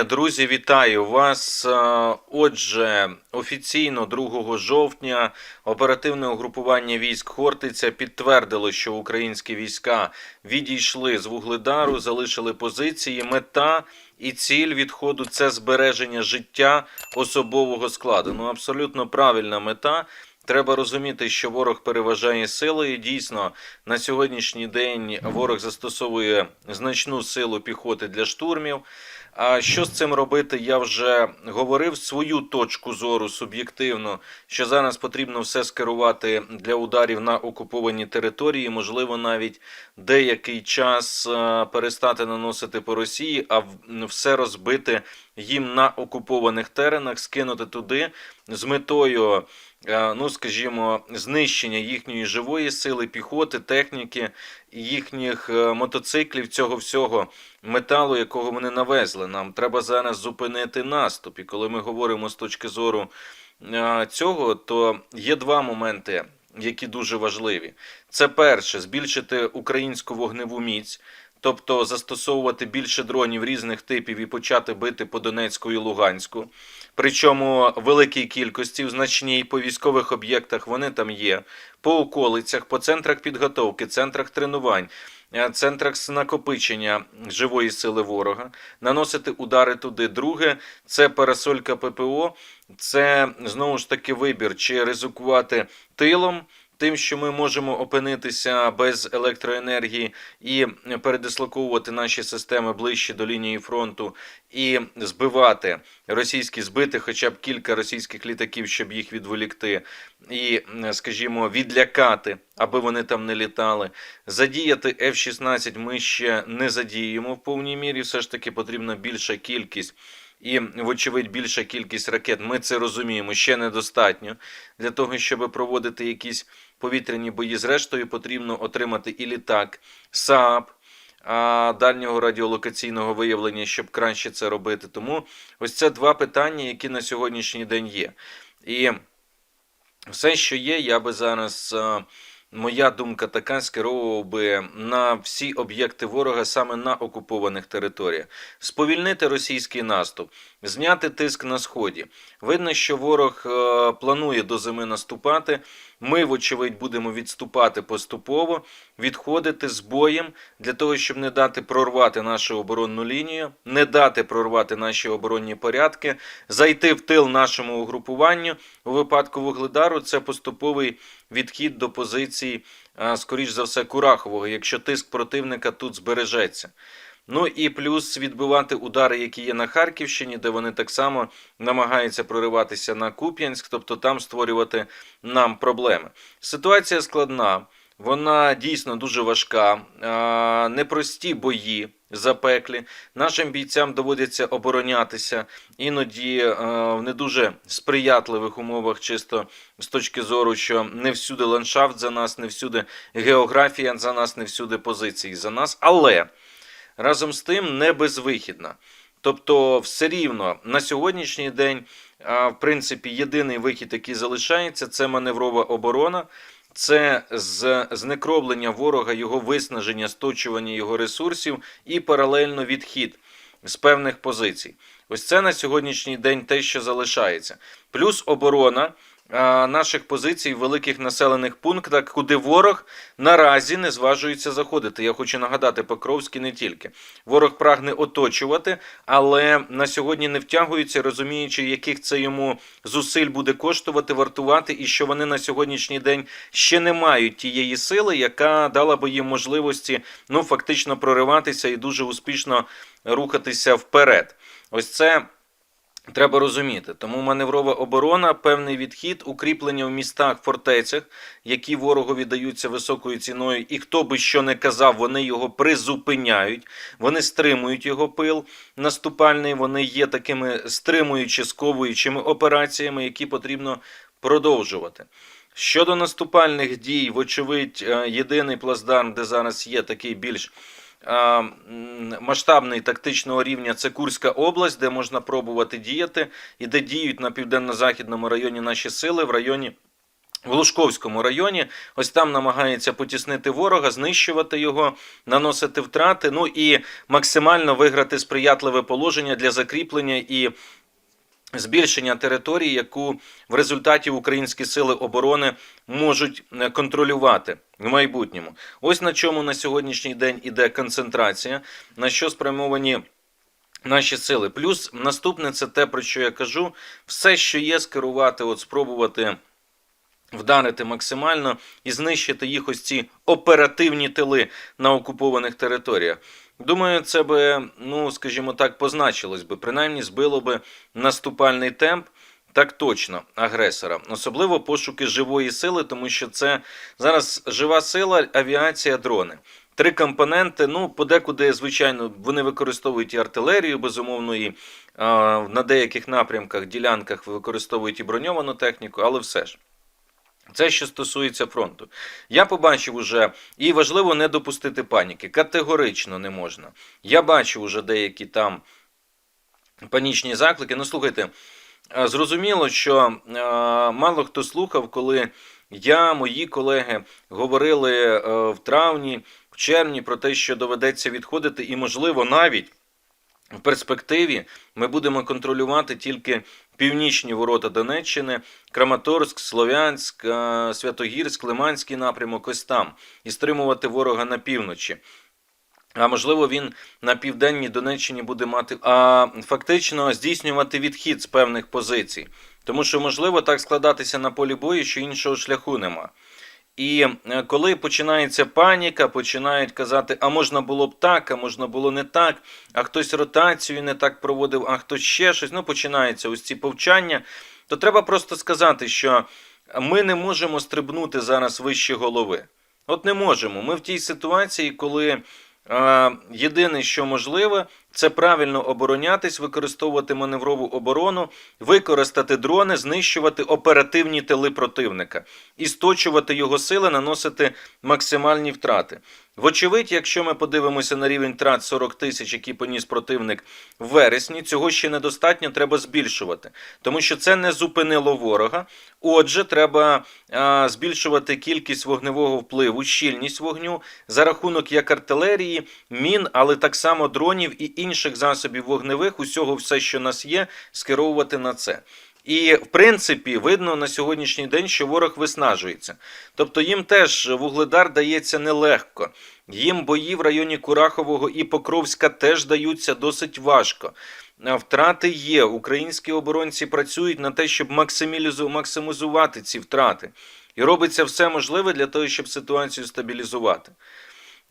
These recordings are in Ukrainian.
Друзі, вітаю вас. Е, Отже, офіційно 2 жовтня оперативне угрупування військ Хортиця підтвердило, що українські війська відійшли з Вугледару, залишили позиції. Мета і ціль відходу це збереження життя особового складу. Ну абсолютно правильна мета. Треба розуміти, що ворог переважає силою. Дійсно, на сьогоднішній день ворог застосовує значну силу піхоти для штурмів. А що з цим робити? Я вже говорив свою точку зору суб'єктивно, що зараз потрібно все скерувати для ударів на окуповані території, можливо, навіть деякий час е, перестати наносити по Росії, а все розбити їм на окупованих теренах, скинути туди з метою. Е, Ну, скажімо, знищення їхньої живої сили, піхоти, техніки, їхніх е, мотоциклів, цього всього металу, якого вони навезли. Нам треба зараз зупинити наступ. І коли ми говоримо з точки зору е, цього, то є два моменти, які дуже важливі. Це перше збільшити українську вогневу міць. Тобто застосовувати більше дронів різних типів і почати бити по Донецьку і Луганську. Причому великій кількості, в значній по військових об'єктах вони там є, по околицях, по центрах підготовки, центрах тренувань, е, центрах накопичення живої сили ворога, наносити удари туди. Друге, це парасолька ППО, це знову ж таки вибір, чи ризикувати тилом. Тим, що ми можемо опинитися без електроенергії і передислоковувати наші системи ближче до лінії фронту і збивати російські збити, хоча б кілька російських літаків, щоб їх відволікти, і, скажімо, відлякати, аби вони там не літали. Задіяти F-16 ми ще не задіємо в повній мірі. Все ж таки потрібна більша кількість. І, вочевидь, більша кількість ракет. Ми це розуміємо, ще недостатньо для того, щоб проводити якісь повітряні бої. Зрештою, потрібно отримати і літак, САП дальнього радіолокаційного виявлення, щоб краще це робити. Тому ось це два питання, які на сьогоднішній день є. І все, що є, я би зараз. Моя думка така скеровував би на всі об'єкти ворога саме на окупованих територіях, сповільнити російський наступ, зняти тиск на сході. Видно, що ворог е, планує до зими наступати. Ми, вочевидь, будемо відступати поступово, відходити з боєм для того, щоб не дати прорвати нашу оборонну лінію, не дати прорвати наші оборонні порядки, зайти в тил нашому угрупуванню. У випадку Вугледару це поступовий відхід до позицій, скоріш за все, Курахового, якщо тиск противника тут збережеться. Ну і плюс відбивати удари, які є на Харківщині, де вони так само намагаються прориватися на Куп'янськ, тобто там створювати нам проблеми. Ситуація складна, вона дійсно дуже важка, непрості бої запеклі. Нашим бійцям доводиться оборонятися іноді е, в не дуже сприятливих умовах, чисто з точки зору, що не всюди ландшафт за нас, не всюди географія за нас, не всюди позиції за нас. Але разом з тим не безвихідна. Тобто, все рівно на сьогоднішній день, в принципі, єдиний вихід, який залишається, це маневрова оборона. Це з знекроблення ворога, його виснаження, сточування його ресурсів і паралельно відхід з певних позицій. Ось це на сьогоднішній день те, що залишається. Плюс оборона наших позицій в великих населених пунктах, куди ворог наразі не зважується заходити. Я хочу нагадати, Покровський не тільки. Ворог прагне оточувати, але на сьогодні не втягується, розуміючи, яких це йому зусиль буде коштувати, вартувати, і що вони на сьогоднішній день ще не мають тієї сили, яка дала би їм можливості ну фактично прориватися і дуже успішно рухатися вперед. Ось це. Треба розуміти, тому маневрова оборона, певний відхід, укріплення в містах, фортецях, які ворогу віддаються високою ціною, і хто би що не казав, вони його призупиняють, вони стримують його пил наступальний. Вони є такими стримуючи, сковуючими операціями, які потрібно продовжувати. Щодо наступальних дій, вочевидь, е, єдиний плацдарм, де зараз є такий більш масштабний тактичного рівня це Курська область, де можна пробувати діяти, і де діють на південно-західному районі наші сили в районі в Лужковському районі. Ось там намагається потіснити ворога, знищувати його, наносити втрати. Ну і максимально виграти сприятливе положення для закріплення і. Збільшення території, яку в результаті українські сили оборони можуть е, контролювати в майбутньому. Ось на чому на сьогоднішній день іде концентрація, на що спрямовані наші сили. Плюс наступне це те, про що я кажу: все, що є, скерувати, от спробувати вдарити максимально і знищити їх ось ці оперативні тили на окупованих територіях. Думаю, це би, ну скажімо так, позначилось би, принаймні збило би наступальний темп. Так точно, агресора, особливо пошуки живої сили, тому що це зараз жива сила, авіація, дрони. Три компоненти. Ну, подекуди, звичайно, вони використовують і артилерію, безумовно, і а, на деяких напрямках, ділянках використовують і броньовану техніку, але все ж. Це що стосується фронту. Я побачив уже, і важливо не допустити паніки. Категорично не можна. Я бачив уже деякі там панічні заклики. Ну, слухайте, е, зрозуміло, що е, мало хто слухав, коли я, мої колеги говорили е, в травні, в червні про те, що доведеться відходити, і, можливо, навіть. В перспективі ми будемо контролювати тільки північні ворота Донеччини, Краматорськ, Слов'янськ, е, Святогірськ, Лиманський напрямок, ось там, і стримувати ворога на півночі. А можливо, він на південній Донеччині буде мати а фактично здійснювати відхід з певних позицій, тому що можливо так складатися на полі бою, що іншого шляху нема. І е, коли починається паніка, починають казати, а можна було б так, а можна було не так, а хтось ротацію не так проводив, а хтось ще щось. Ну, починаються ось ці повчання. То треба просто сказати, що ми не можемо стрибнути зараз вище голови. От не можемо. Ми в тій ситуації, коли е, єдине, що можливе, це правильно оборонятись, використовувати маневрову оборону, використати дрони, знищувати оперативні тили противника і сточувати його сили, наносити максимальні втрати. Вочевидь, якщо ми подивимося на рівень трат 40 тисяч, які поніс противник в вересні, цього ще недостатньо, треба збільшувати, тому що це не зупинило ворога. Отже, треба а, збільшувати кількість вогневого впливу, щільність вогню за рахунок як артилерії, мін, але так само дронів і інших засобів вогневих, усього все, що нас є, скеровувати на це. І, в принципі, видно на сьогоднішній день, що ворог виснажується. Тобто їм теж вугледар дається нелегко. Їм бої в районі Курахового і Покровська теж даються досить важко. Втрати є. Українські оборонці працюють на те, щоб максимізувати ці втрати. І робиться все можливе для того, щоб ситуацію стабілізувати.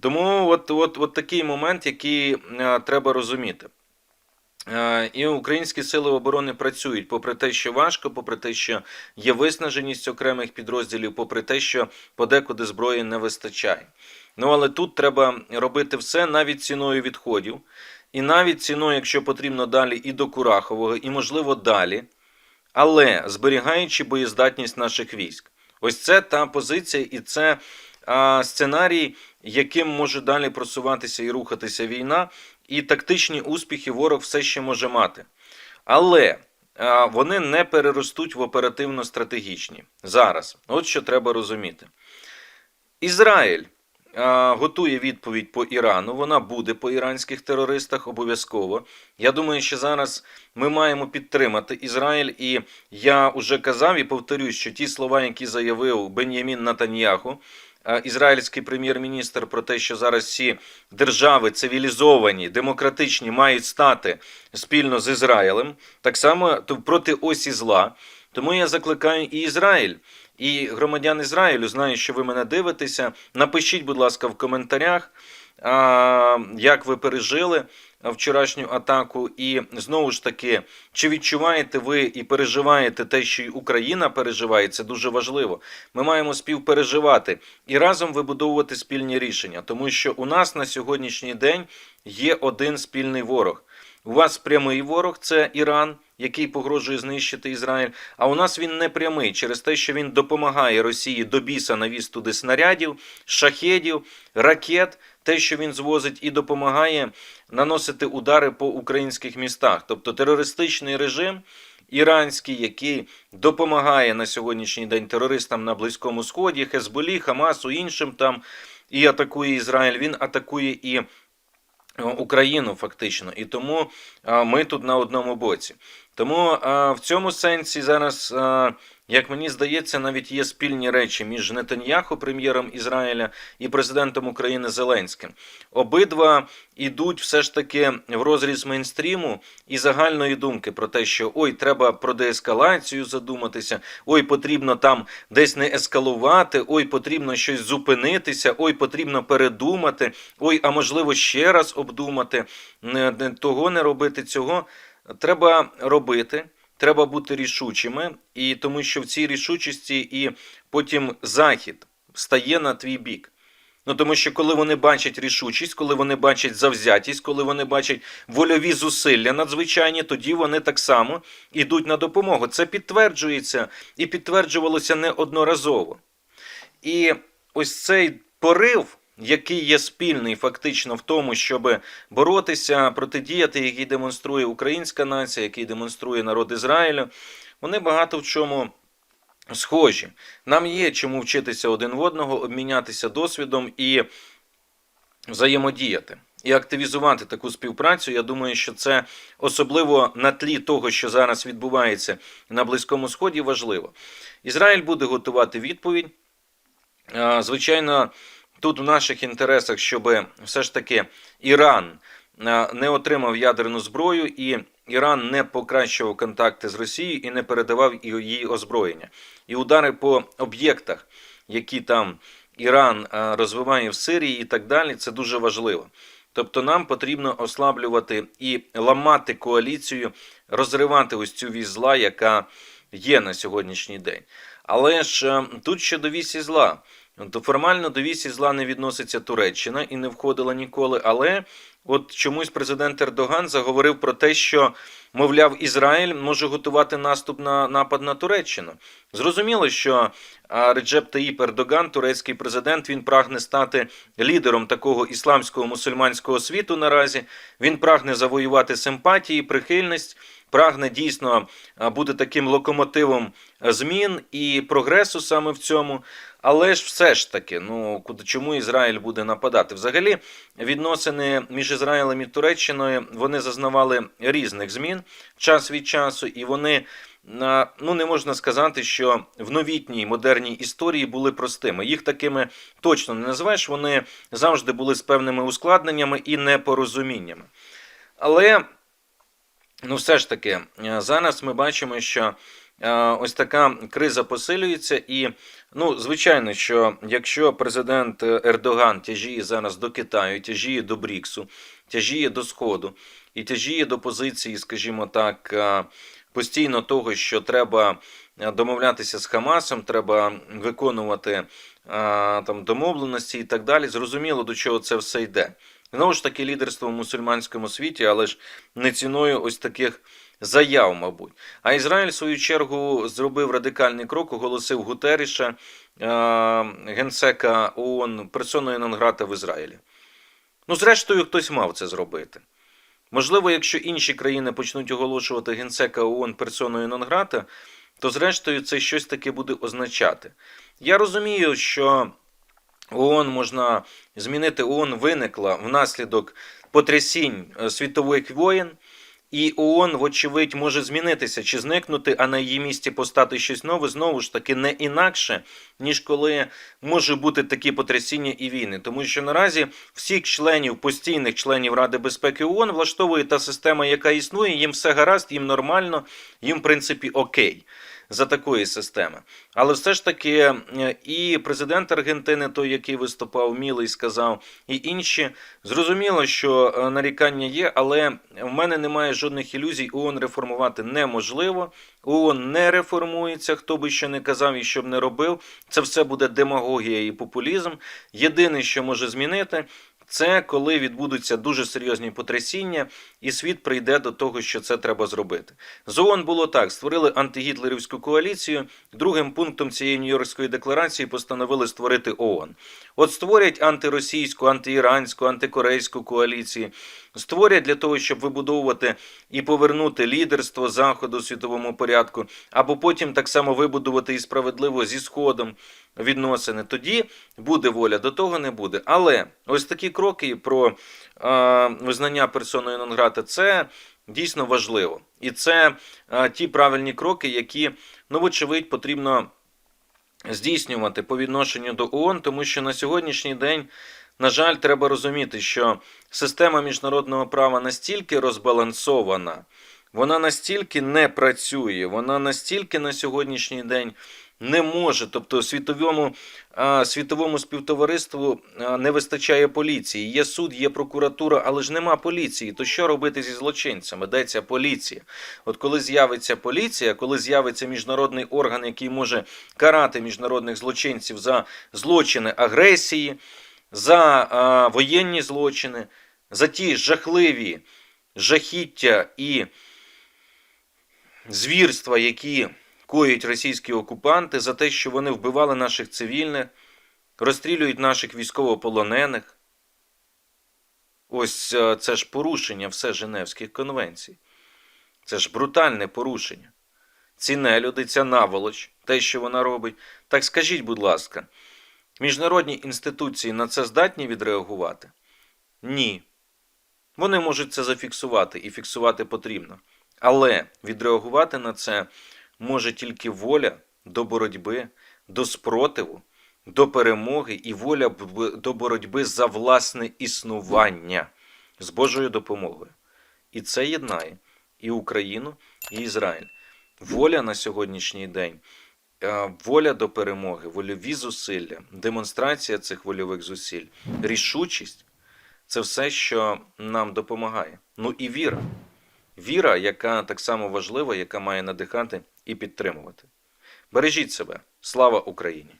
Тому от, от, от такий момент, який а, треба розуміти. А, і українські сили оборони працюють, попри те, що важко, попри те, що є виснаженість окремих підрозділів, попри те, що подекуди зброї не вистачає. Ну але тут треба робити все навіть ціною відходів, і навіть ціною, якщо потрібно далі, і до Курахового, і можливо далі, але зберігаючи боєздатність наших військ. Ось це та позиція, і це а, сценарій, яким може далі просуватися і рухатися війна, і тактичні успіхи ворог все ще може мати. Але вони не переростуть в оперативно-стратегічні. Зараз. От що треба розуміти. Ізраїль готує відповідь по Ірану. Вона буде по іранських терористах обов'язково. Я думаю, що зараз ми маємо підтримати Ізраїль, і я вже казав і повторюсь, що ті слова, які заявив Бен'ямін Натаньяху, ізраїльський прем'єр-міністр, про те, що зараз всі держави цивілізовані, демократичні мають стати спільно з Ізраїлем, так само проти осі зла. Тому я закликаю і Ізраїль. І громадян Ізраїлю знаю, що ви мене дивитеся. Напишіть, будь ласка, в коментарях, як ви пережили вчорашню атаку. І знову ж таки, чи відчуваєте ви і переживаєте те, що і Україна переживає, це дуже важливо. Ми маємо співпереживати і разом вибудовувати спільні рішення, тому що у нас на сьогоднішній день є один спільний ворог. У вас прямий ворог це Іран, який погрожує знищити Ізраїль. А у нас він не прямий через те, що він допомагає Росії до біса навіз туди снарядів, шахедів, ракет, те, що він звозить, і допомагає наносити удари по українських містах. Тобто терористичний режим іранський, який допомагає на сьогоднішній день терористам на Близькому Сході, Хезболі, Хамасу, іншим там і атакує Ізраїль. Він атакує і е, Україну фактично, і тому ми тут на одному боці. Тому а, в цьому сенсі зараз, а, як мені здається, навіть є спільні речі між Нетаньяху, прем'єром Ізраїля, і президентом України Зеленським. Обидва йдуть все ж таки в розріз мейнстріму і загальної думки про те, що ой, треба про деескалацію задуматися, ой, потрібно там десь не ескалувати, ой, потрібно щось зупинитися, ой, потрібно передумати, ой, а можливо ще раз обдумати, не того не робити цього. Треба робити. Треба бути рішучими, і тому що в цій рішучості і потім захід стає на твій бік. Ну тому що коли вони бачать рішучість, коли вони бачать завзятість, коли вони бачать вольові зусилля надзвичайні, тоді вони так само йдуть на допомогу. Це підтверджується і підтверджувалося неодноразово. І ось цей порив, який є спільний фактично в тому, щоб боротися, протидіяти, який демонструє українська нація, який демонструє народ Ізраїлю, вони багато в чому схожі. Нам є чому вчитися один в одного, обмінятися досвідом і взаємодіяти. І активізувати таку співпрацю, я думаю, що це особливо на тлі того, що зараз відбувається на Близькому Сході, важливо. Ізраїль буде готувати відповідь. Звичайно, тут в наших інтересах, щоб все ж таки Іран не отримав ядерну зброю і Іран не покращував контакти з Росією і не передавав її озброєння. І удари по об'єктах, які там Іран розвиває в Сирії і так далі, це дуже важливо. Тобто нам потрібно ослаблювати і ламати коаліцію, розривати ось цю вісь зла, яка є на сьогоднішній день. Але ж е, тут щодо вісі зла, то формально до вісі зла не відноситься Туреччина і не входила ніколи. Але от чомусь президент Ердоган заговорив про те, що, мовляв, Ізраїль може готувати наступ на напад на Туреччину. Зрозуміло, що Реджеп Таїп Ердоган, турецький президент, він прагне стати лідером такого ісламського мусульманського світу наразі. Він прагне завоювати симпатії, прихильність. Прагне дійсно бути таким локомотивом змін і прогресу саме в цьому. Але ж все ж таки, ну куди чому Ізраїль буде нападати? Взагалі, відносини між Ізраїлем і Туреччиною вони зазнавали різних змін час від часу, і вони ну не можна сказати, що в новітній модерній історії були простими. Їх такими точно не називаєш. Вони завжди були з певними ускладненнями і непорозуміннями. Але ну, все ж таки, е, зараз ми бачимо, що е, ось така криза посилюється, і ну, звичайно, що якщо президент Ердоган тяжіє зараз до Китаю, тяжіє до Бріксу, тяжіє до Сходу і тяжіє до позиції, скажімо так, е, постійно того, що треба домовлятися з Хамасом, треба виконувати там домовленості і так далі. Зрозуміло, до чого це все йде. Знову ж таки, лідерство в мусульманському світі, але ж не ціною ось таких заяв, мабуть. А Ізраїль, в свою чергу, зробив радикальний крок, оголосив Гутеріша, генсека ООН, персоною Нонграта в Ізраїлі. Ну, зрештою, хтось мав це зробити. Можливо, якщо інші країни почнуть оголошувати генсека ООН персоною Нонграта, то зрештою це щось таке буде означати. Я розумію, що. ООН можна змінити. ООН виникла внаслідок потрясінь е, світових воєн, і ООН, вочевидь, може змінитися. Чи зникнути, а на її місці постати щось нове, знову ж таки, не інакше, ніж коли може бути такі потрясіння і війни. Тому що наразі всіх членів, постійних членів Ради безпеки ООН влаштовує та система, яка існує, їм все гаразд, їм нормально, їм в принципі окей за такої системи. Але все ж таки е, і президент Аргентини, той, який виступав, мілий сказав, і інші зрозуміло, що е, нарікання є, але в мене немає жодних ілюзій. ООН реформувати неможливо. ООН не реформується, хто би що не казав і що б не робив. Це все буде демагогія і популізм. Єдине, що може змінити. Це коли відбудуться дуже серйозні потрясіння, і світ прийде до того, що це треба зробити. З ООН було так: створили антигітлерівську коаліцію. Другим пунктом цієї Нью-Йоркської декларації постановили створити ООН. От створять антиросійську, антиіранську, антикорейську коаліції, створять для того, щоб вибудовувати і повернути лідерство заходу світовому порядку, або потім так само вибудувати і справедливо зі сходом відносини. Тоді буде воля, до того не буде. Але ось такі кроки про е, визнання персоною Нонграта це дійсно важливо. І це е, ті правильні кроки, які, ну, вочевидь, потрібно здійснювати по відношенню до ООН, тому що на сьогоднішній день, на жаль, треба розуміти, що система міжнародного права настільки розбалансована, вона настільки не працює, вона настільки на сьогоднішній день не може, тобто світовому, світовому співтовариству не вистачає поліції. Є суд, є прокуратура, але ж нема поліції. То що робити зі злочинцями? Де ця поліція? От коли з'явиться поліція, коли з'явиться міжнародний орган, який може карати міжнародних злочинців за злочини агресії, за а, воєнні злочини, за ті жахливі жахіття і звірства, які коїть російські окупанти, за те, що вони вбивали наших цивільних, розстрілюють наших військовополонених. Ось е, це ж порушення все Женевських конвенцій. Це ж брутальне порушення. Ці нелюди, ця наволоч, те, що вона робить. Так скажіть, будь ласка, міжнародні інституції на це здатні відреагувати? Ні. Вони можуть це зафіксувати і фіксувати потрібно. Але відреагувати на це може тільки воля до боротьби, до спротиву, до перемоги і воля до боротьби за власне існування з Божою допомогою. І це єднає і Україну, і Ізраїль. Воля на сьогоднішній день, е, воля до перемоги, вольові зусилля, демонстрація цих вольових зусиль, рішучість це все, що нам допомагає. Ну і віра. Віра, яка так само важлива, яка має надихати і підтримувати. Бережіть себе. Слава Україні!